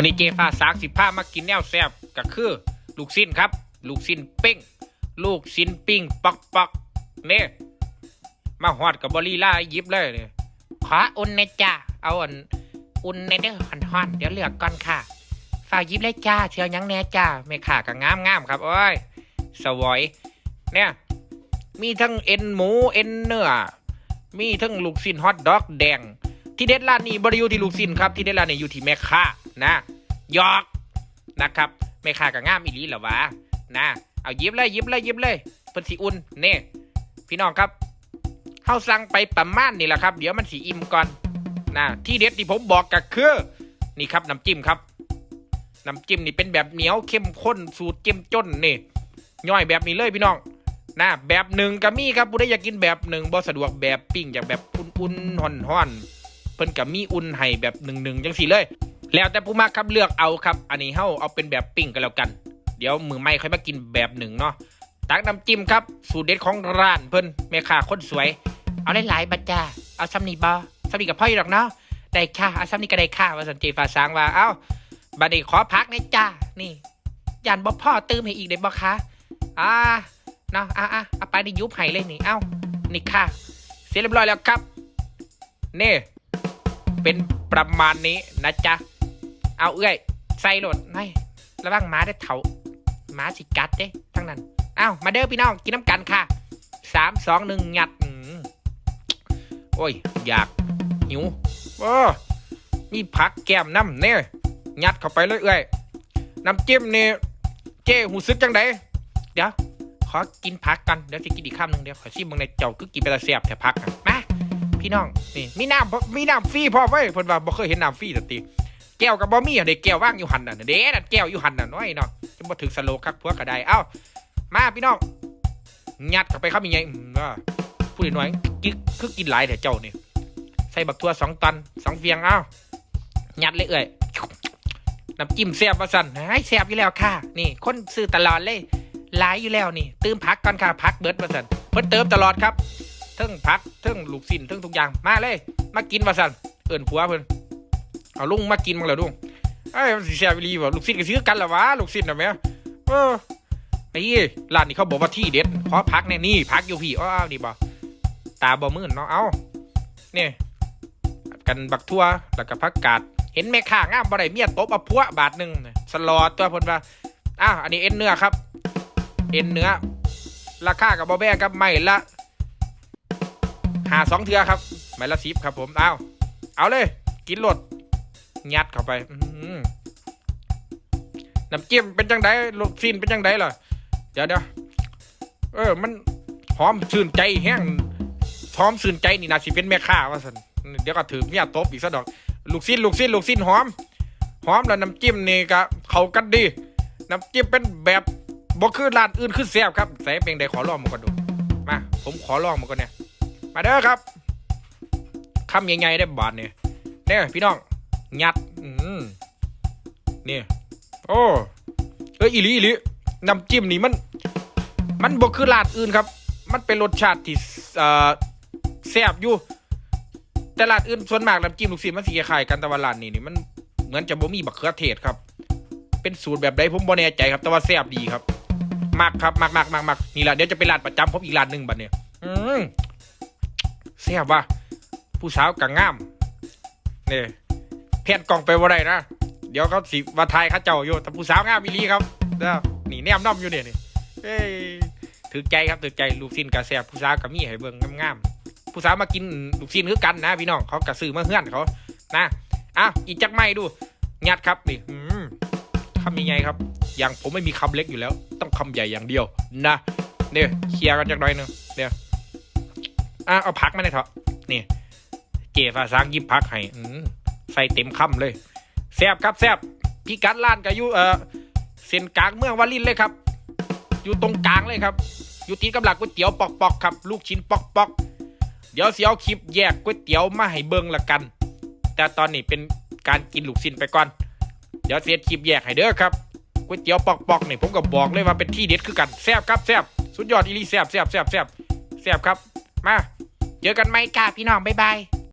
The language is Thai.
วันนี้เจฟ้าสางสิบผ้ามากินแนวแซ่บก็คือ ลูกสิ้นครับ ลูกสิ้นปิ้งลูกสิ้นปิ้งปักปักเนี่ยมาหอดกับบอลลีล่าหยิบเลยเนี่ยขออุ่นนะจ้าเอาอันอุ่นในเด้อหันหอนเดี๋ยวเลือกก่อนค่ะฝากยิบเลยจ้าเชียวยังแน่จ้าไม่ขาก็งามงามครับโอ้ยสวยเนี่ย มีทั้งเอ็นหมูเอ็นเนื้อมีทั้งลูกสิ้นฮอทดอกแดง ที่เด็ดร้านนี้บริยูที่ลูกสินครับที่เด็ดร้านนี้อยู่ที่แม่ค้านะยอกนะครับแม่ค้าก็งามอีลีเหรอวะนะเอายิบเลยยิบเลยยิบเลยเพิ่นสิอุ่นเน่พี่น้องครับเฮาสั่งไปประมาณนี่แหละครับ เดี๋ยวมันสิอิ่มก่อนนะที่เด็ดที่ผมบอกก็คือนี่ครับน้ำจิ้มครับน้ำจิ้มนี่เป็นแบบเหนียวเข้มข้นสูตรเจ้มจนนี่ย่อยแบบนี้เลยพี่น้องนะแบบหนึ่งก็มีครับผู้ใดอยากกินแบบหนึ่งบ่สะดวกแบบปิ้งอยากแบบอุ่นๆห่อนๆ พิ่นก็มีอุ่นให้แบบหนึ่งๆจังสี่เลย แล้วแต่ผู้มากครับเลือกเอาครับ อันนี้เฮาเอาเป็นแบบปิ้งกันแล้วกัน เดี๋ยวมือไม่ค่อยมากินแบบหนึ่งเนาะตักน้ำจิ้มครับ สูตรเด็ดของร้านเพิ่นแม่ค้าคนสวย เอาหลายๆบัดจ้าเอาซ้ำนี่บ่ซ้ำนี่กับพ่ออยู่หรอกเนาะได้ค่ะเอาซ้ำนี่ก็ได้ค่ะว่าสันเจฟ้าสางว่าเอ้าบัดนี้ขอพักนะจ้านี่ยันบ่พ่อตื้มให้อีกได้บ่คะอ่าเนาะอะอะเอาไปในยุบไห้เลยนี่เอ้านี่ค่ะ เสร็จเรียบร้อยแล้วครับนี่ เป็นประมาณนี้นะจ๊ะ เอาเอื้อย ใส่โหลดให้ระวังหมาได้เถาหมาสิกัดเด้ทั้งนั้นเอ้ามาเด้อพี่น้อง กินน้ำกันค่ะสามสองหนึ่งหยัดโอ้ย อยาก หิวโอ้มีผักแก้มน้ำเนี่ยยัดเข้าไปเลยเอื้อยน้ำจิ้มนี่เจ้หูซึกจังไดเดี๋ยว ขอกินผักกัน เดี๋ยวจะกินอีกคำหนึ่งเดี๋ยว ขอชิมบางในเจ้าคือกินไปละเสียบแต่ผักอะมา พี่น้องนี่มีน้ำมีน้ำฟรีพอไว้เพิ่นว่าบ่เคยเห็นน้ำฟรีสักทีแก้วกับบ่มีอะเด็กแก้วว่างอยู่หันน่ะเด้นั่นแก้วอยู่หันน่ะน้อยเนาะจะบ่ถึงสโลคักพวกก็ได้เอ้ามาพี่น้องยัดเข้าไปครับยังไงว่าพูดน้อยกิคือกินหลายแต่เจ้านี่ใส่บักทั่วสองตันสองเฟียงเอ้ายัดเลยเอ้ยน้ำจิ้มแซ่บว่าสั่นให้แซ่บอยู่แล้วค่ะ นี่คนซื้อตลอดเลยหลายอยู่แล้วนี่เติมพักก่อนค่ะพักเบิดมาสั่นเพิ่นเติมตลอดครับ ทิงพักเทิงลูกสิ้นเทิงทุกอย่างมาเลย มากินมาสันเอิ้นผัวเพิ่นเอาลุงมากินมั้งเหรอลุงเอ้ยมันสิแซ่บอีหลีบ่ลูกสินก็ซื้อกันละวะลูกสิ้นน่ะแม่เออไอ้ร้านนี้เขาบอกว่าที่เด็ดเพราะพักแน่นี่พักอยู่พี่อ้าวนี่บ่ตาบ่มื่นเนาะเอ้านี่กันบักทั่วแล้วก็ผักกาดเห็นแม่ค้างามบ่ได้เมียตบเอาพัวบาทหนึงสลอดตัวเพิ่นว่าอ้าวอันนี้เอ็นเนื้อครับ เอ็นเนื้อราคากับบอแบงครับไม่ละ หาสองเทือครับไม่ละสิบครับผมเอาเอาเลย กินรดยัดเข้าไปน้ำจิ้มเป็นจังไดลูกซีนเป็นจังไดล่ะเดี๋ยวเดี๋ยวเออ มันหอมชื่นใจแห้งหอมชื่นใจนี่นาสิเป็นแม่ค้าว่าสันเดี๋ยวก็ถือเนี่ยตบอีกซะดอก ลูกซีนลูกซีนลูกซีนหอม หอมแล้วน้ำจิ้มนี่ก็เขากันดี น้ำจิ้มเป็นแบบบ่คือร้านอื่นคือแซ่บครับใส่เป็นใดขอลองมาก่อนดูมา ผมขอลองมาก่อนเนี่ย มาเด้อครับคำใหญ่ๆได้บาทเนี่ยเนี่ยพี่น้องยัดอืมนี่โอ้เอ้ยอีลีอีลีน้ำจิ้มนี่มัน มันบ่คือร้านอื่นครับ มันเป็นรสชาติที่เอ่อแซ่บอยู่ แต่ร้านอื่นส่วนมากน้ำจิ้มลูกชิ้นมันสีคล้ายกันแต่ว่าร้านนี้นี่มันเหมือนจะบ่มีบักเขือเทศครับ เป็นสูตรแบบใดผมบ่แน่ใจครับแต่ว่าแซ่บดีครับมักครับมักมักมักมักนี่แหละเดี๋ยวจะไปร้านประจำผมอีกร้านหนึ่งบัดเนี่ย อืม แซ่บว่ะผู้สาวกังงามเนี่ยเพี้ยนกล่องไปว่าไรนะ เดี๋ยวเขาสิว่าทายข้าเจ้าอยู่แต่ผู้สาวงามอีลีครับเด้อนี่แนมน้อมอยู่เนี่ยนี่เอ้ถือใจครับถือใจลูกซินกะแซ่บผู้สาวกะมีให้เบิ่งงามๆผู้สาวมากินลูกซินคือกันนะพี่น้องเขากะซื้อมาเฮือนเขานะอะอีกจักไม่ดูงัดครับนี่อืมคำยังไงครับ อย่างผมไม่มีคำเล็กอยู่แล้ว ต้องคำใหญ่อย่างเดียว นะเนี่ยเคลียร์กันจักหน่อยนึงเนี่ย อะเอาพักมาเลยเถอะนี่เจฟ้าสางยิบพักให้อืใส่เต็มคำเลยแซบครับแซบพี่กัดร้านกับอยู่เออเส้นกลางเมืองวารินเลยครับ อยู่ตรงกลางเลยครับ อยู่ติดกับหลักก๋วยเตี๋ยวปอกๆครับ ลูกชิ้นปอกๆเดี๋ยวเสียวคลิปแยกก๋วยเตี๋ยวมาให้เบิ่งละกัน แต่ตอนนี้เป็นการกินลูกชิ้นไปก่อน เดี๋ยวเสียคลิปแยกให้เด้อครับก๋วยเตี๋ยวปอกๆนี่ผมก็บอกเลยว่าเป็นที่เด็ดคือกันแซบครับแซบสุดยอดอีลีแซบแซบแซบแซบแซบครับ มา เจอกันไหมกาพี่น้องบ๊ายบาย